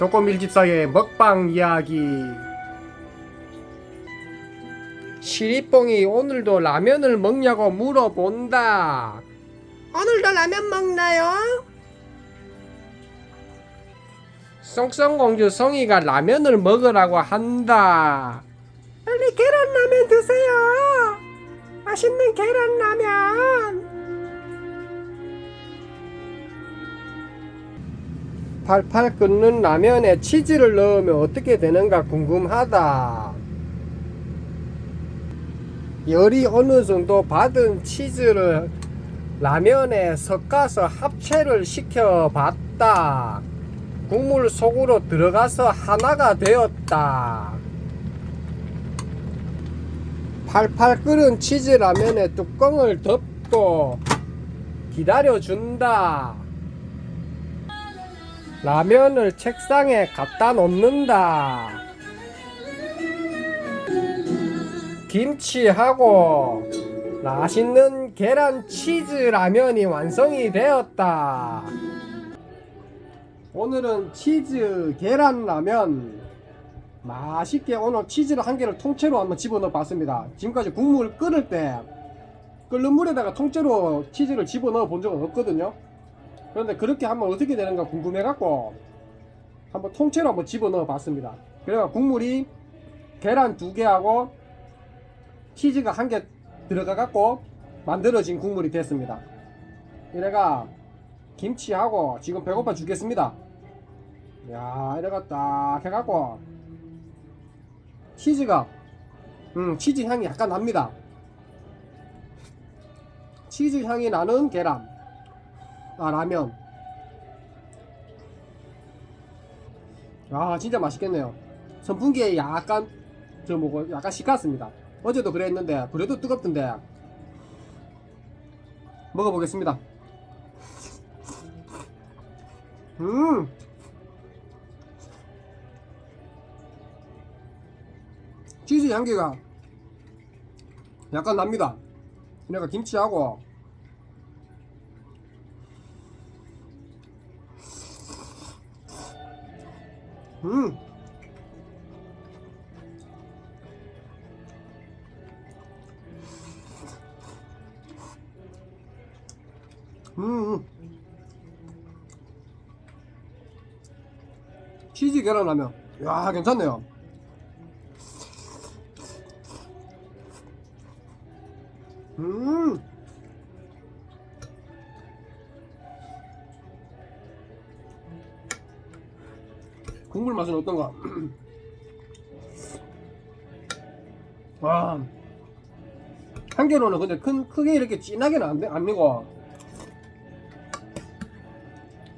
도꼬밀집사의 먹방 이야기. 시리뽕이 오늘도 라면을 먹냐고 물어본다. 오늘도 라면 먹나요? 썽썽공주 성이가 라면을 먹으라고 한다. 빨리 계란라면 드세요. 맛있는 계란라면 팔팔 끓는 라면에 치즈를 넣으면 어떻게 되는가 궁금하다. 열이 어느 정도 받은 치즈를 라면에 섞어서 합체를 시켜봤다. 국물 속으로 들어가서 하나가 되었다. 팔팔 끓은 치즈 라면에 뚜껑을 덮고 기다려준다. 라면을 책상에 갖다 놓는다. 김치하고 맛있는 계란 치즈 라면이 완성이 되었다. 오늘은 치즈 계란 라면 맛있게 오늘 치즈를 한 개를 통째로 한번 집어넣어 봤습니다. 지금까지 국물 끓을 때 끓는 물에다가 통째로 치즈를 집어넣어 본 적은 없거든요. 그런데 그렇게 하면 어떻게 되는가 궁금해 갖고 한번 통째로 한번 집어넣어 봤습니다. 그래가 국물이 계란 두 개하고 치즈가 한 개 들어가 갖고 만들어진 국물이 됐습니다. 이래가 김치하고 지금 배고파 죽겠습니다. 야, 이래가 딱 해갖고 치즈가 음 치즈 향이 약간 납니다. 치즈 향이 나는 계란. 아 라면. 아 진짜 맛있겠네요. 선풍기에 약간 저 뭐고 약간 식었습니다. 어제도 그랬는데 그래도 뜨겁던데. 먹어보겠습니다. 음! 치즈 향기가 약간 납니다. 내가 김치하고 음. 음. 치즈 계란라면. 야, 괜찮네요. 국물 맛은 어떤가? 와. 한 개로는 근데 큰, 크게 이렇게 진하게는 안, 돼, 안 내고,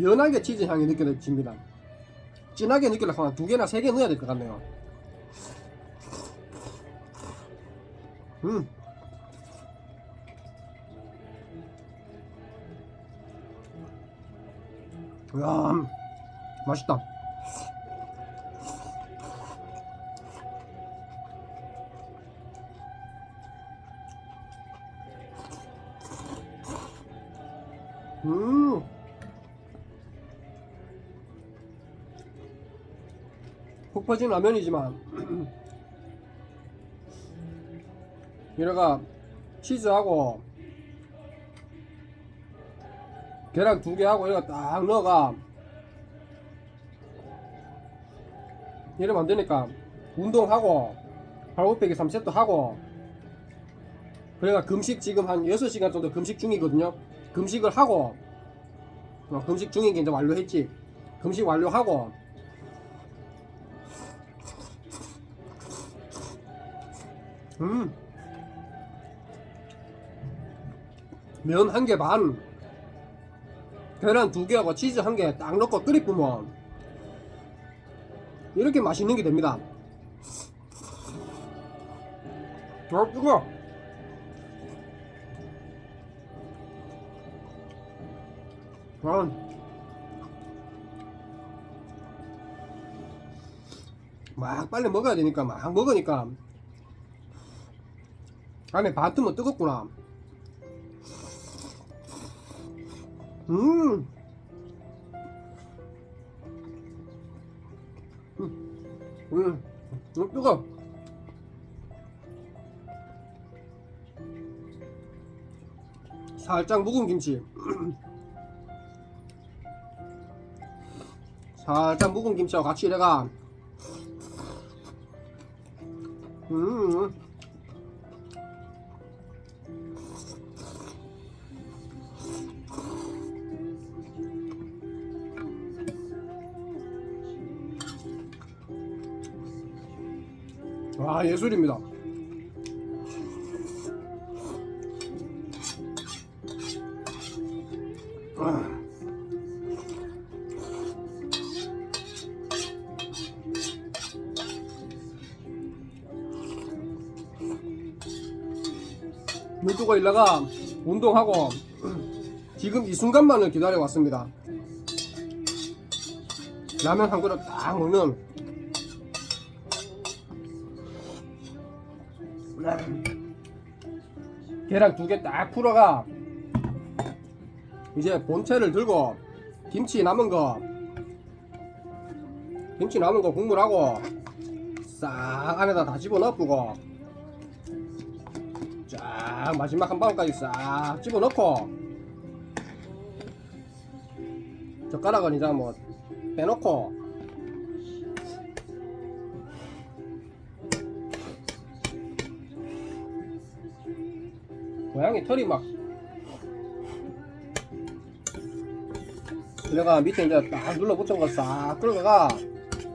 연하게 치즈 향이 느껴집니다. 진하게 하면 두 개나 세 개 넣어야 될 것 같네요. 음. 야, 맛있다. 푹 퍼진 라면이지만 이래가 치즈하고 계란 두 개하고 이거 딱 넣어가 이러면 안 되니까 운동하고 발굽빼기 3세트 하고 그래가 금식 지금 한 6시간 정도 금식 중이거든요. 금식을 하고 어, 금식 중인 게 이제 완료했지. 금식 완료하고 음. 면 한 개 반, 계란 두 개하고 치즈 한 개 딱 넣고 끓이 뿌면 이렇게 맛있는 게 됩니다. 아, 뜨거. 아. 막 빨리 먹어야 되니까 막 먹으니까 안에 바트면 뜨겁구나. 음. 음, 음 뜨거. 살짝 묵은 김치. 살짝 묵은 김치와 같이 내가 음. 와 예술입니다. 아. 물 뜨고 일다가 운동하고 지금 이 순간만을 기다려 왔습니다. 라면 한 그릇 딱 먹는 계란 두 개 딱 풀어가. 이제 본체를 들고 김치 남은 거 김치 남은 거 국물하고 싹 안에다 다 집어넣고 쫙 마지막 한 방울까지 싹 집어넣고 젓가락은 이제 뭐 빼놓고 고양이 털이 막. 내가 밑에 이제 딱 눌러붙은 거 싹 끌어가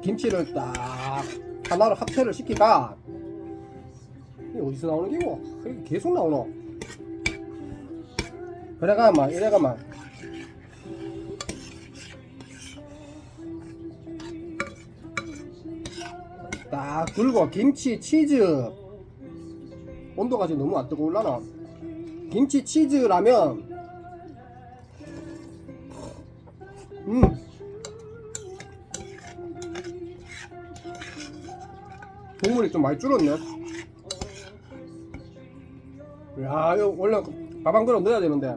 김치를 딱 하나로 합체를 시키가 이게 어디서 나오는 게고? 계속 나오노? 그래가 막 이래가 막 딱 들고 김치 치즈. 온도가 지금 너무 안 뜨거울라나 김치 치즈 라면. 음. 국물이 좀 많이 줄었네. 야 이거 원래 밥 한 그릇 넣어야 되는데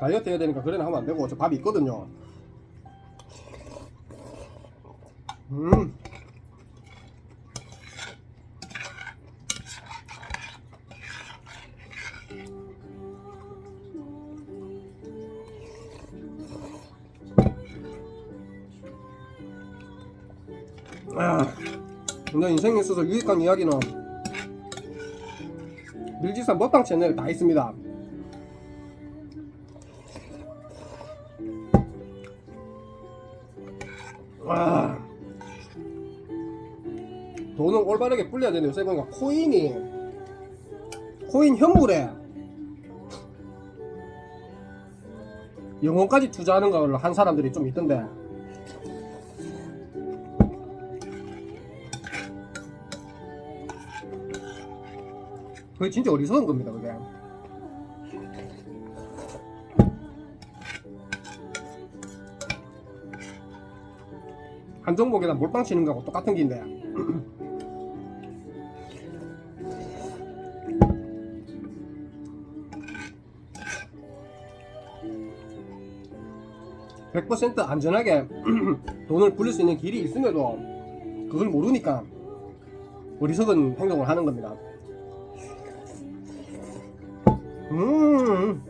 다이어트 해야 되니까 그래는 하면 안 되고 저 밥이 있거든요. 음 아, 내 인생에 있어서 유익한 이야기는 밀지산 먹방 채널에 다 있습니다. 아, 돈은 올바르게 불려야 되는데 요새 보니까 코인이 코인 현물에 영혼까지 투자하는 걸한 사람들이 좀 있던데 그게 진짜 어리석은 겁니다, 그게. 한 종목에다 몰빵 치는 거하고 똑같은 긴데. (100% 안전하게) 돈을 불릴 수 있는 길이 있음에도 그걸 모르니까 어리석은 행동을 하는 겁니다. 음.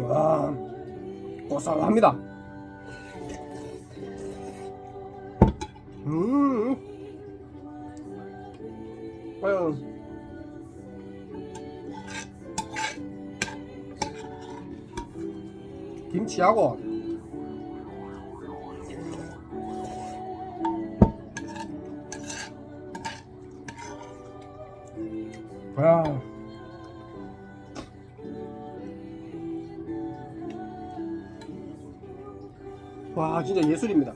와, 고소합니다. 음. 아유. 김치하고 와. 와 진짜 예술입니다.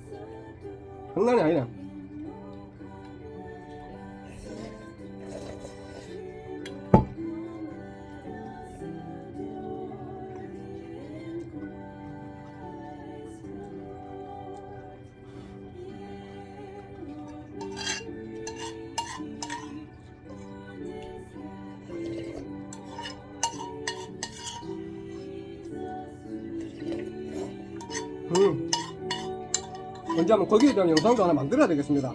장난이 아니네. 음. 언제 한번 거기에 대한 영상도 하나 만들어야 되겠습니다.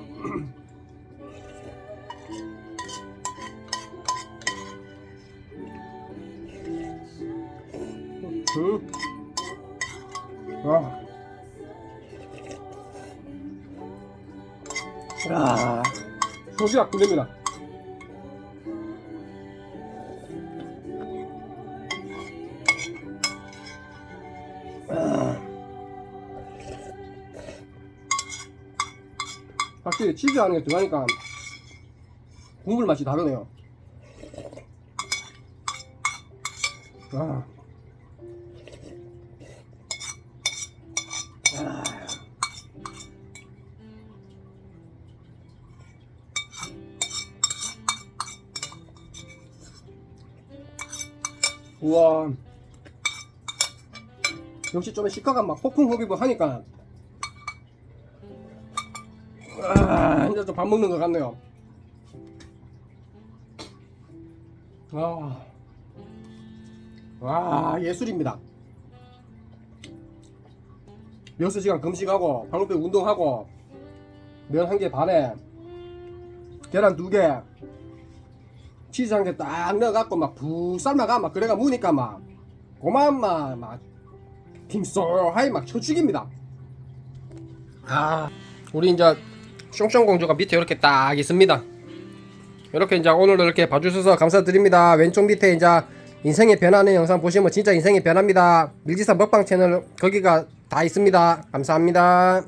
음. 와. 야, 소시가 꿀립니다. 확실히 치즈 안에 들어가니까 국물 맛이 다르네요. 아. 아. 우와. 역시 좀 시카가 막 폭풍 흡입을 하니까 아, 이제 좀밥 먹는 것 같네요. 와, 와 예술입니다. 6시간 금식하고 방울배 운동하고 면 한 개 반에 계란 두 개, 치즈 한 개 딱 넣어갖고 막푹 삶아가 막 그래가 무니까 막 고만 막막 빙소하이 막 쳐죽입니다. 아, 우리 이제 숑숑 공주가 밑에 이렇게 딱 있습니다. 이렇게 이제 오늘도 이렇게 봐주셔서 감사드립니다. 왼쪽 밑에 이제 인생의 변하는 영상 보시면 진짜 인생이 변합니다. 밀지사 먹방 채널 거기가 다 있습니다. 감사합니다.